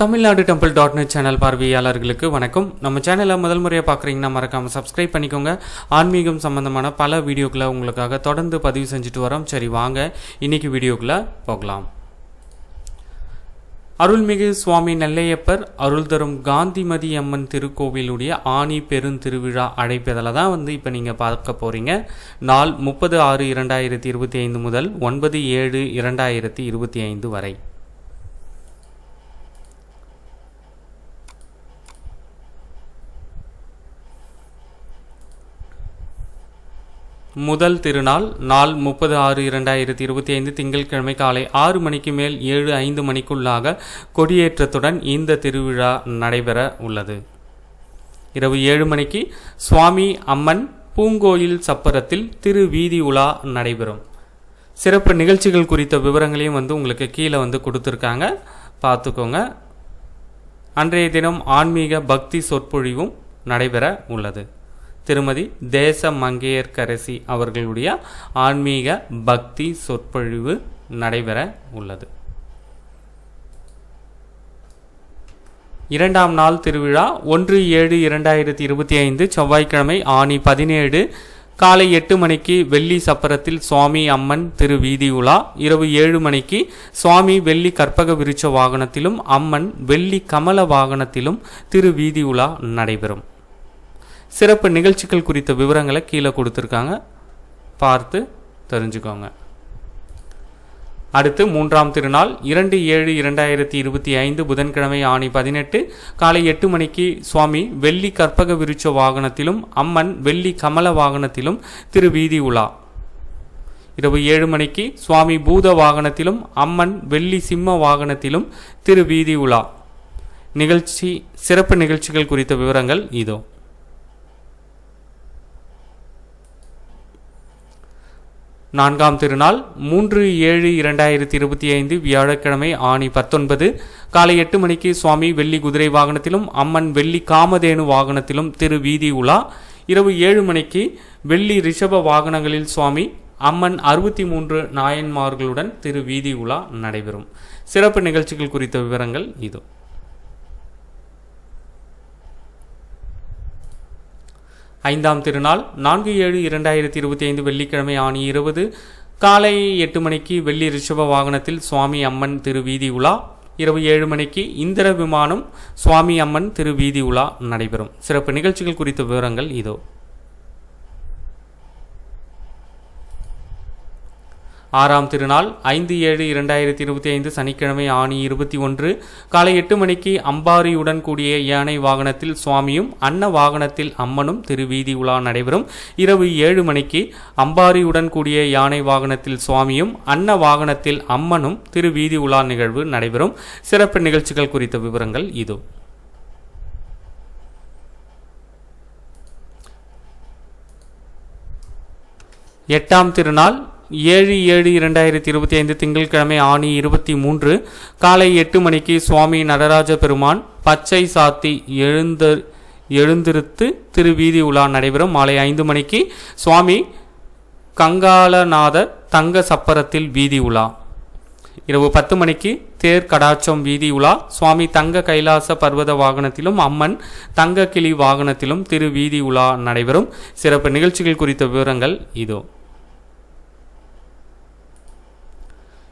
Tamil Nadu temple dot net channel பார்வையாளர்களுக்கு வணக்கம். நம்ம சேனலை முதல் முறையாக பார்க்குறீங்கன்னா மறக்காமல் சப்ஸ்கிரைப் பண்ணிக்கோங்க. ஆன்மீகம் சம்பந்தமான பல வீடியோக்களை உங்களுக்காக தொடர்ந்து பதிவு செஞ்சுட்டு வரோம். சரி வாங்க. இன்னைக்கு வீடியோக்குள்ளே போகலாம். அருள்மிகு சுவாமி நெல்லையப்பர் அருள் தரும் காந்திமதி அம்மன் திருக்கோவிலுடைய ஆணி பெருந்திருவிழா அழைப்பதில் தான் வந்து இப்போ நீங்கள் பார்க்க போகிறீங்க நாள் முப்பது ஆறு இரண்டாயிரத்தி இருபத்தி ஐந்து முதல் ஒன்பது ஏழு இரண்டாயிரத்தி இருபத்தி ஐந்து வரை. முதல் திருநாள் நாள் முப்பது ஆறு இரண்டாயிரத்தி இருபத்தி ஐந்து திங்கட்கிழமை காலை ஆறு மணிக்கு மேல் ஏழு ஐந்து மணிக்குள்ளாக கொடியேற்றத்துடன் இந்த திருவிழா நடைபெற உள்ளது. இரவு ஏழு மணிக்கு சுவாமி அம்மன் பூங்கோயில் சப்பரத்தில் திரு வீதி உலா நடைபெறும். சிறப்பு நிகழ்ச்சிகள் குறித்த விவரங்களையும் வந்து உங்களுக்கு கீழே வந்து கொடுத்துருக்காங்க. பார்த்துக்கோங்க. அன்றைய தினம் ஆன்மீக பக்தி சொற்பொழிவும் நடைபெற உள்ளது. திருமதி தேச மங்கையர்கரசி அவர்களுடைய ஆன்மீக பக்தி சொற்பொழிவு நடைபெற உள்ளது. இரண்டாம் நாள் திருவிழா ஒன்று ஏழு இரண்டாயிரத்தி இருபத்தி ஐந்து செவ்வாய்க்கிழமை ஆணி பதினேழு காலை எட்டு மணிக்கு வெள்ளி சப்பரத்தில் சுவாமி அம்மன் திரு வீதி உலா இரவு ஏழு மணிக்கு சுவாமி வெள்ளி கற்பக விருட்ச வாகனத்திலும் அம்மன் வெள்ளி கமல வாகனத்திலும் திரு வீதி உலா நடைபெறும். சிறப்பு நிகழ்ச்சிகள் குறித்த விவரங்களை கீழே கொடுத்துருக்காங்க. பார்த்து தெரிஞ்சுக்கோங்க. அடுத்து மூன்றாம் திருநாள் இரண்டு ஏழு இரண்டாயிரத்தி இருபத்தி ஐந்து புதன்கிழமை ஆணி பதினெட்டு காலை எட்டு மணிக்கு சுவாமி வெள்ளி கற்பக விருட்ச வாகனத்திலும் அம்மன் வெள்ளி கமல வாகனத்திலும் திரு வீதி உலா. இரவு ஏழு மணிக்கு சுவாமி பூத வாகனத்திலும் அம்மன் வெள்ளி சிம்ம வாகனத்திலும் திரு வீதி உலா. நிகழ்ச்சி சிறப்பு நிகழ்ச்சிகள் குறித்த விவரங்கள் இதோ. நான்காம் திருநாள் மூன்று ஏழு இரண்டாயிரத்தி இருபத்தி ஐந்து வியாழக்கிழமை ஆணி பத்தொன்பது. காலை எட்டு மணிக்கு சுவாமி வெள்ளி குதிரை வாகனத்திலும் அம்மன் வெள்ளி காமதேனு வாகனத்திலும் திரு வீதி உலா. இரவு ஏழு மணிக்கு வெள்ளி ரிஷப வாகனங்களில் சுவாமி அம்மன் அறுபத்தி மூன்று நாயன்மார்களுடன் திரு வீதி உலா நடைபெறும். சிறப்பு நிகழ்ச்சிகள் குறித்த விவரங்கள் இதோ. ஐந்தாம் திருநாள் நான்கு ஏழு இரண்டாயிரத்தி இருபத்தி ஐந்து வெள்ளிக்கிழமை ஆணி இருபது காலை எட்டு மணிக்கு வெள்ளி ரிஷப வாகனத்தில் சுவாமி அம்மன் திரு வீதி உலா இரவு ஏழு மணிக்கு இந்திர விமானம் சுவாமி அம்மன் திரு வீதி உலா நடைபெறும். சிறப்பு நிகழ்ச்சிகள் குறித்த விவரங்கள் இதோ. ஆறாம் திருநாள் ஐந்து ஏழு இரண்டாயிரத்தி இருபத்தி ஐந்து சனிக்கிழமை ஆணி இருபத்தி ஒன்று காலை எட்டு மணிக்கு அம்பாரியுடன் கூடிய யானை வாகனத்தில் சுவாமியும் அன்ன வாகனத்தில் அம்மனும் திருவீதி உலா நடைபெறும். இரவு ஏழு மணிக்கு அம்பாரியுடன் கூடிய யானை வாகனத்தில் சுவாமியும் அன்ன வாகனத்தில் அம்மனும் திருவீதி உலா நிகழ்வு நடைபெறும். சிறப்பு நிகழ்ச்சிகள் குறித்த விவரங்கள் இதோ. எட்டாம் திருநாள் ஏழு ஏழு இரண்டாயிரத்தி இருபத்தி ஐந்து திங்கட்கிழமை ஆணி இருபத்தி மூன்று காலை எட்டு மணிக்கு சுவாமி நடராஜ பெருமான் பச்சை சாத்தி எழுந்த எழுந்திருத்து திருவீதி உலா நடைபெறும். மாலை ஐந்து மணிக்கு சுவாமி கங்காளநாத தங்க சப்பரத்தில் வீதி உலா. இரவு பத்து மணிக்கு தேர் கடாச்சம் வீதி உலா. சுவாமி தங்க கைலாச பர்வத வாகனத்திலும் அம்மன் தங்க கிளி வாகனத்திலும் திரு வீதி உலா நடைபெறும். சிறப்பு நிகழ்ச்சிகள் குறித்த விவரங்கள் இதோ.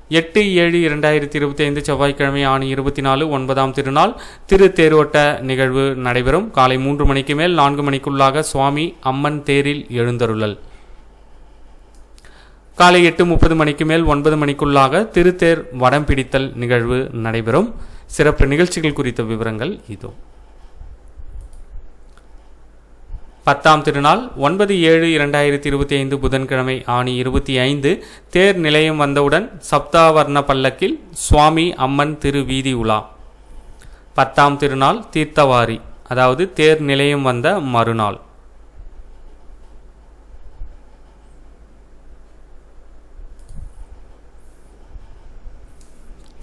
எட்டு ஏழு இரண்டாயிரத்தி இருபத்தி ஐந்து செவ்வாய்க்கிழமை ஆணி இருபத்தி நாலு ஒன்பதாம் திருநாள் திரு தேரோட்ட நிகழ்வு நடைபெறும். காலை மூன்று மணிக்கு மேல் நான்கு மணிக்குள்ளாக சுவாமி அம்மன் தேரில் எழுந்தருளல். காலை எட்டு முப்பது மணிக்கு மேல் ஒன்பது மணிக்குள்ளாக திருத்தேர் வடம் பிடித்தல் நிகழ்வு நடைபெறும். சிறப்பு நிகழ்ச்சிகள் குறித்த விவரங்கள் இதோ. பத்தாம் திருநாள் ஒன்பது ஏழு இரண்டாயிரத்தி இருபத்தி ஐந்து புதன்கிழமை ஆணி இருபத்தி ஐந்து. தேர் நிலையம் வந்தவுடன் சப்தாவர்ண பல்லக்கில் சுவாமி அம்மன் திரு வீதி உலா. பத்தாம் திருநாள் தீர்த்தவாரி அதாவது தேர் நிலையம் வந்த மறுநாள்.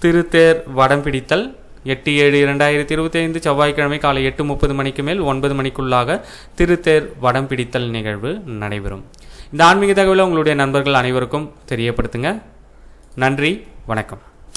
திருத்தேர் வடம் பிடித்தல் எட்டு ஏழு இரண்டாயிரத்தி இருபத்தி ஐந்து செவ்வாய்க்கிழமை காலை எட்டு முப்பது மணிக்கு மேல் ஒன்பது மணிக்குள்ளாக திருத்தேர் வடம் பிடித்தல் நிகழ்வு நடைபெறும். இந்த ஆன்மீக தகவலை உங்களுடைய நண்பர்கள் அனைவருக்கும் தெரியப்படுத்துங்க. நன்றி வணக்கம்.